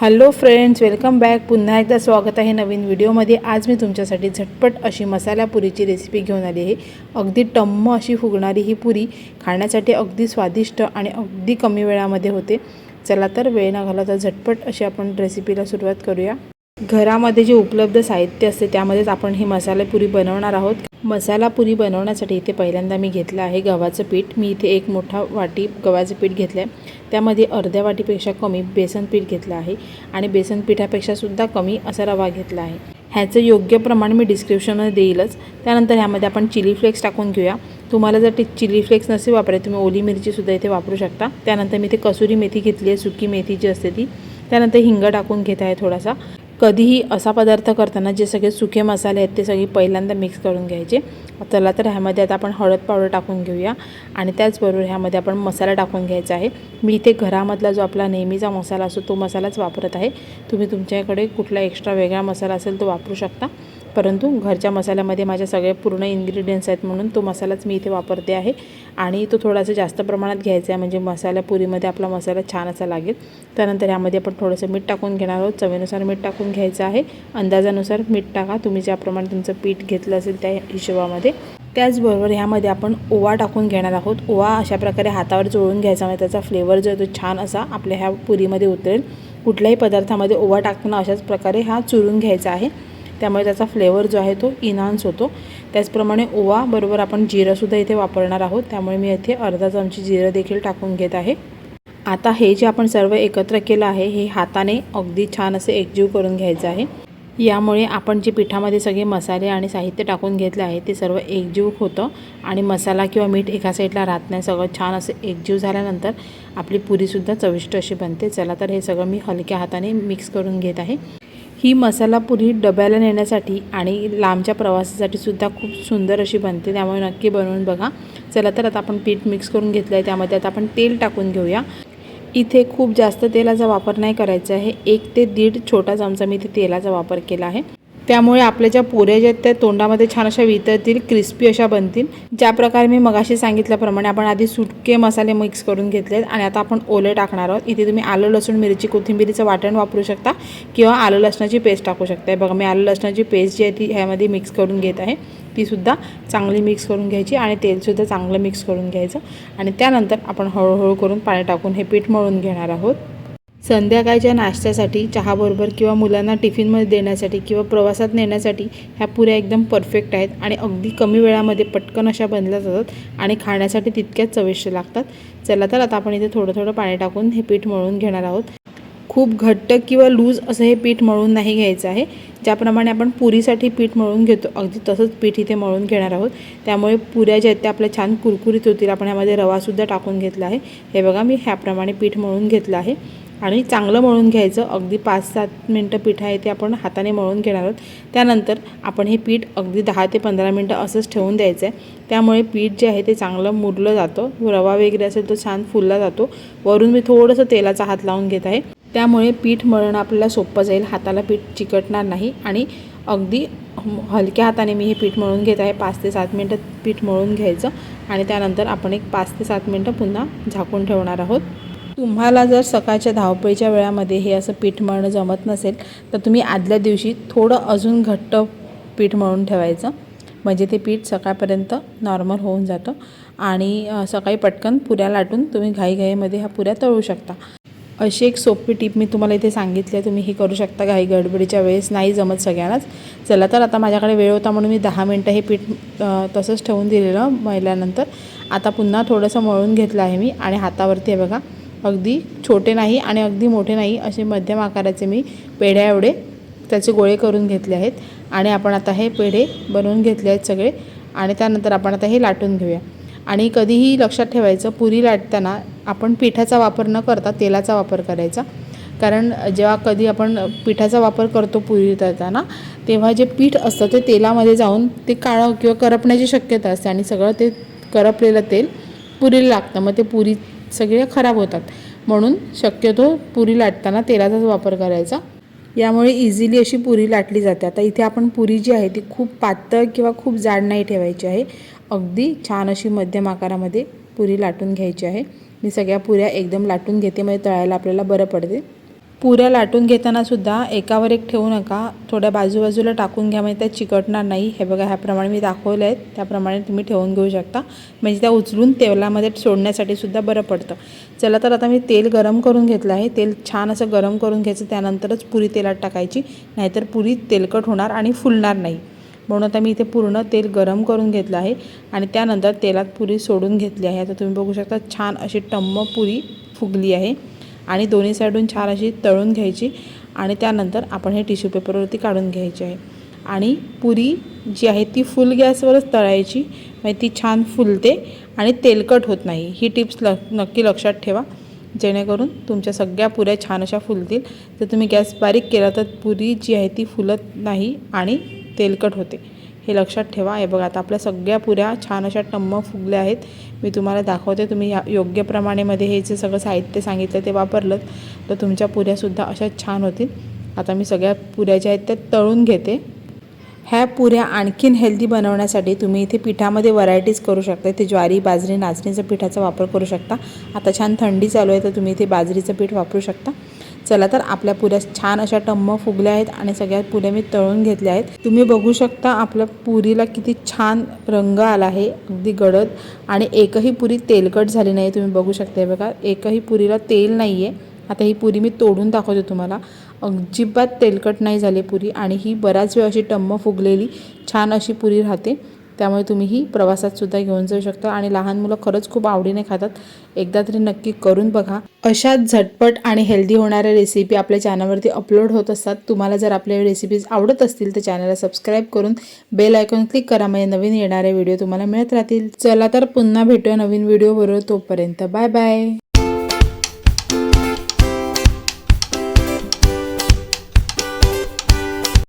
Hello friends welcome back. पुन्हा एकदा स्वागत आहे नवीन व्हिडिओमध्ये. आज मी तुमच्यासाठी झटपट अशी मसाला पुरीची रेसिपी घेऊन आली आहे. अगदी टम्म अशी फुगणारी ही पुरी खाण्यासाठी अगदी स्वादिष्ट आणि अगदी कमी वेळामध्ये होते. चला तर वेळ न घालवता झटपट अशी आपण रेसिपीला सुरुवात करूया. घरामध्ये जे उपलब्ध साहित्य असते त्यामध्येच आपण ही मसाला पुरी बनवणार आहोत. मसाला पुरी बनवण्यासाठी इथे पहिल्यांदा मी घेतलं आहे गव्हाचं पीठ. मी इथे एक मोठा वाटी गव्हाचं पीठ घेतलं आहे त्यामध्ये अर्ध्या वाटीपेक्षा कमी बेसन पीठ घेतलं आहे आणि बेसन पिठापेक्षासुद्धा कमी असा रवा घेतला आहे. ह्याचं योग्य प्रमाण मी डिस्क्रिप्शनमध्ये देईलच. त्यानंतर ह्यामध्ये आपण चिली फ्लेक्स टाकून घेऊया. तुम्हाला जर ती चिली फ्लेक्स नसेल वापरायचे तुम्ही ओली मिरचीसुद्धा इथे वापरू शकता. त्यानंतर मी इथे कसुरी मेथी घेतली आहे सुकी मेथी जी असते ती. त्यानंतर हिंग टाकून घेत आहे थोडासा. कधीही असा पदार्थ करताना जे सगळे सुके मसाले आहेत ते सगळे पहिल्यांदा मिक्स करून घ्यायचे. चला तर ह्यामध्ये आता आपण हळद पावडर टाकून घेऊया. आणि त्याचबरोबर ह्यामध्ये आपण मसाला टाकून घ्यायचा आहे. मी इथे घरामधला जो आपला नेहमीचा मसाला असतो तो मसालाच वापरत आहे. तुम्ही तुमच्याकडे कुठला एक्स्ट्रा वेगळा मसाला असेल तो वापरू शकता. परंतु घरच्या मसाल्यामध्ये माझ्या सगळे पूर्ण इन्ग्रेडियंट्स आहेत म्हणून तो मसालाच मी इथे वापरते आहे. आणि तो थोडासा जास्त प्रमाणात घ्यायचा आहे म्हणजे मसाला पुरीमध्ये आपला मसाला छान असा लागेल. त्यानंतर ह्यामध्ये आपण थोडंसं मीठ टाकून घेणार आहोत. चवीनुसार मीठ टाकून घ्यायचं आहे. अंदाजानुसार मीठ टाका. तुम्ही ज्याप्रमाणे तुमचं पीठ घेतलं असेल त्या हिशोबामध्ये. त्याचबरोबर ह्यामध्ये आपण ओवा टाकून घेणार आहोत. ओवा अशा प्रकारे हातावर चोळून घ्यायचा म्हणजे त्याचा फ्लेवर जो आहे तो छान असा आपल्या ह्या पुरीमध्ये उतरेल. कुठल्याही पदार्थामध्ये ओवा टाकताना अशाच प्रकारे हा चुरून घ्यायचा आहे. त्यामुळे त्याचा फ्लेवर जो आहे तो इन्हान्स होतो. त्याचप्रमाणे ओवा बरोबर आपण जिरंसुद्धा इथे वापरणार आहोत. त्यामुळे मी इथे अर्धा चमची जिरं देखील टाकून घेत आहे. आता हे जे आपण सर्व एकत्र केलं आहे हे हाताने अगदी छान असे एकजीव करून घ्यायचं आहे. यामुळे आपण जे पिठामध्ये सगळे मसाले आणि साहित्य टाकून घेतले आहे ते सर्व एकजीव होतं आणि मसाला किंवा मीठ एका साईडला राहत नाही. सगळं छान असं एकजीव झाल्यानंतर आपली पुरीसुद्धा चविष्ट अशी बनते. चला तर हे सगळं मी हलक्या हाताने मिक्स करून घेत आहे. ही मसाला पुरी डब्याला नेण्यासाठी आणि लांबच्या प्रवासासाठी सुद्धा खूप सुंदर अशी बनते. त्यामुळे नक्की बनवून बघा. चला तर आता आपण पीठ मिक्स करून घेतलं आहे त्यामध्ये आता आपण तेल टाकून घेऊया. इथे खूप जास्त तेलाचा वापर नाही करायचा आहे. एक ते दीड छोटा चमचा मी इथे तेलाचा वापर केला आहे. त्यामुळे आपल्या ज्या पुऱ्या ज्या आहेत त्या तोंडामध्ये छान अशा वितरतील क्रिस्पी अशा बनतील. ज्या प्रकारे मी मगाशी सांगितल्याप्रमाणे आपण आधी सुटके मसाले मिक्स करून घेतलेत आणि आता आपण ओले टाकणार आहोत. इथे तुम्ही आलं लसूण मिरची कोथिंबिरीचं वाटण वापरू शकता किंवा आलं लसणाची पेस्ट टाकू शकता बघा मी आलं लसणाची पेस्ट जी आहे ती ह्यामध्ये मिक्स करून घेत आहे. तीसुद्धा चांगली मिक्स करून घ्यायची आणि तेलसुद्धा चांगलं मिक्स करून घ्यायचं. आणि त्यानंतर आपण हळूहळू करून पाणी टाकून हे पीठ मळून घेणार आहोत. संध्याकाळच्या नाश्त्यासाठी चहाबरोबर किंवा मुलांना टिफिनमध्ये देण्यासाठी किंवा प्रवासात नेण्यासाठी ह्या पुऱ्या एकदम परफेक्ट आहेत आणि अगदी कमी वेळामध्ये पटकन अशा बनल्या जातात आणि खाण्यासाठी तितक्याच चविष्ट लागतात. चला तर आता आपण इथे थोडं थोडं पाणी टाकून हे पीठ मळून घेणार आहोत. खूप घट्ट किंवा लूज असं हे पीठ मळून नाही घ्यायचं आहे. ज्याप्रमाणे आपण पुरीसाठी पीठ मळून घेतो अगदी तसंच पीठ इथे मळून घेणार आहोत. त्यामुळे पुऱ्या ज्या आहेत त्या आपल्या छान कुरकुरीत होतील. आपण ह्यामध्ये रवासुद्धा टाकून घेतला आहे. हे बघा मी ह्याप्रमाणे पीठ मळून घेतलं आहे. आणि चांगलं मळून घ्यायचं. अगदी पाच सात मिनटं पीठ आहे ते आपण हाताने मळून घेणार आहोत. त्यानंतर आपण हे पीठ अगदी दहा ते पंधरा मिनटं असंच ठेवून द्यायचं आहे त्यामुळे पीठ जे आहे ते चांगलं मुरलं जातं. रवा वगैरे असेल तो छान फुलला जातो. वरून मी थोडंसं तेलाचा हात लावून घेत आहे. त्यामुळे पीठ मळणं आपल्याला सोपं जाईल. हाताला पीठ चिकटणार नाही आणि अगदी हलक्या हाताने मी हे पीठ मळून घेत आहे. पाच ते सात मिनटं पीठ मळून घ्यायचं आणि त्यानंतर आपण एक पाच ते सात मिनटं पुन्हा झाकून ठेवणार आहोत. तुम्हाला जर सकाळच्या धावपळीच्या वेळामध्ये हे असं पीठ मळणं जमत नसेल तर तुम्ही आदल्या दिवशी थोडं अजून घट्ट पीठ मळून ठेवायचं. म्हणजे ते पीठ सकाळपर्यंत नॉर्मल होऊन जातं आणि सकाळी पटकन पुऱ्या लाटून तुम्ही घाईघाईमध्ये ह्या पुऱ्या तळू शकता. अशी एक सोपी टीप मी तुम्हाला इथे सांगितली आहे. तुम्ही ही करू शकता घाई गडबडीच्या वेळेस. नाही जमत सगळ्यांनाच. चला तर आता माझ्याकडे वेळ होता म्हणून मी दहा मिनटं हे पीठ तसंच ठेवून दिलेलं मळल्यानंतर आता पुन्हा थोडंसं मळून घेतलं आहे मी आणि हातावरती आहे बघा. अगदी छोटे नाही आणि अगदी मोठे नाही असे मध्यम आकाराचे मी पेढ्या एवढे त्याचे गोळे करून घेतले आहेत. आणि आपण आता हे पेढे बनवून घेतले आहेत सगळे. आणि त्यानंतर आपण आता हे लाटून घेऊया. आणि कधीही लक्षात ठेवायचं पुरी लाटताना आपण पिठाचा वापर न करता तेलाचा वापर करायचा. कारण जेव्हा कधी आपण पिठाचा वापर करतो पुरी करताना तेव्हा जे पीठ असतं ते तेलामध्ये जाऊन ते काळं किंवा करपण्याची शक्यता असते. आणि सगळं ते करपलेलं तेल पुरीला लागतं. मग ते पुरी सगळे खराब होतात. म्हणून शक्यतो पुरी लाटताना तेलाचाच वापर करायचा. यामुळे इझिली अशी पुरी लाटली जाते. आता इथे आपण पुरी जी आहे ती खूप पातळ किंवा खूप जाड नाही ठेवायची आहे. अगदी छान अशी मध्यम आकारामध्ये पुरी लाटून घ्यायची आहे. मी सगळ्या पुऱ्या एकदम लाटून घेते म्हणजे तळायला आपल्याला बरं पडते. पुऱ्या लाटून घेताना सुद्धा एकावर एक ठेवू नका. थोड्या बाजूबाजूला टाकून घ्या म्हणजे त्या चिकटणार नाही. हे बघा ह्याप्रमाणे मी दाखवलं आहेत त्याप्रमाणे तुम्ही ठेवून घेऊ शकता. म्हणजे त्या उचलून तेलामध्ये सोडण्यासाठी सुद्धा बरं पडतं. चला तर आता मी तेल गरम करून घेतलं आहे. तेल छान असं गरम करून घ्यायचं त्यानंतरच पुरी तेलात टाकायची. नाहीतर पुरी तेलकट होणार आणि फुलणार नाही. म्हणून आता मी इथे पूर्ण तेल गरम करून घेतलं आहे आणि त्यानंतर तेलात पुरी सोडून घेतली आहे. आता तुम्ही बघू शकता छान अशी टम्म पुरी फुगली आहे. आणि दोन्ही साईडून छान अशी तळून घ्यायची आणि त्यानंतर आपण हे टिश्यू पेपरवरती काढून घ्यायची आहे. आणि पुरी जी आहे ती फुल गॅसवरच तळायची म्हणजे ती छान फुलते आणि तेलकट होत नाही. ही टिप्स ल नक्की लक्षात ठेवा. जेणेकरून तुमच्या सगळ्या पुऱ्या छान अशा फुलतील. जर तुम्ही गॅस बारीक केला तर पुरी जी आहे ती फुलत नाही आणि तेलकट होते. हे लक्षात ठेवा. हे बघा आता आपल्या सगळ्या पुऱ्या छान अशा टम्म फुगल्या आहेत. मी तुम्हाला दाखवते. तुम्ही या योग्य प्रमाणेमध्ये हे जे सगळं साहित्य सांगितलं ते वापरलं तर तुमच्या पुऱ्यासुद्धा अशा छान होतील. आता मी सगळ्या पुऱ्या ज्या आहेत त्या तळून घेते. ह्या पुऱ्या आणखीन हेल्दी बनवण्यासाठी तुम्ही इथे पिठामध्ये व्हरायटीज करू शकता. इथे ज्वारी बाजरी नाचणीचं पिठाचा वापर करू शकता. आता छान थंडी चालू आहे तर तुम्ही इथे बाजरीचं पीठ वापरू शकता. चला तर आपल्या पुऱ्या छान अशा टम्म फुगल्या आहेत आणि सगळ्या पुऱ्या मी तळून घेतल्या आहेत. तुम्ही बघू शकता आपल्या पुरीला किती छान रंग आला आहे अगदी गडद आणि एकही पुरी तेलकट झाली नाही तुम्ही बघू शकता हे बघा. एकही पुरीला तेल नाही आहे आता ही पुरी मी तोडून दाखवते तुम्हाला. अजिबात तेलकट नाही झाली पुरी आणि ही बराच वेळ अशी टम्म फुगलेली छान अशी पुरी राहते. त्यामुळे तुम्ही ही घेऊन जाऊ शकता आणि लहान मुलं खरंच खूप आवडीने खातात. एकदा तरी नक्की करून बघा. अशाच झटपट आणि हेल्दी होणाऱ्या रेसिपी आपल्या चॅनलवरती अपलोड होत असतात. तुम्हाला जर आपल्या रेसिपीज आवडत असतील तर चॅनलला सबस्क्राईब करून बेल आयकॉन क्लिक करा. म्हणजे नवीन येणारे व्हिडिओ तुम्हाला मिळत राहतील. चला तर पुन्हा भेटूया नवीन व्हिडिओ बरोबर तोपर्यंत. Bye bye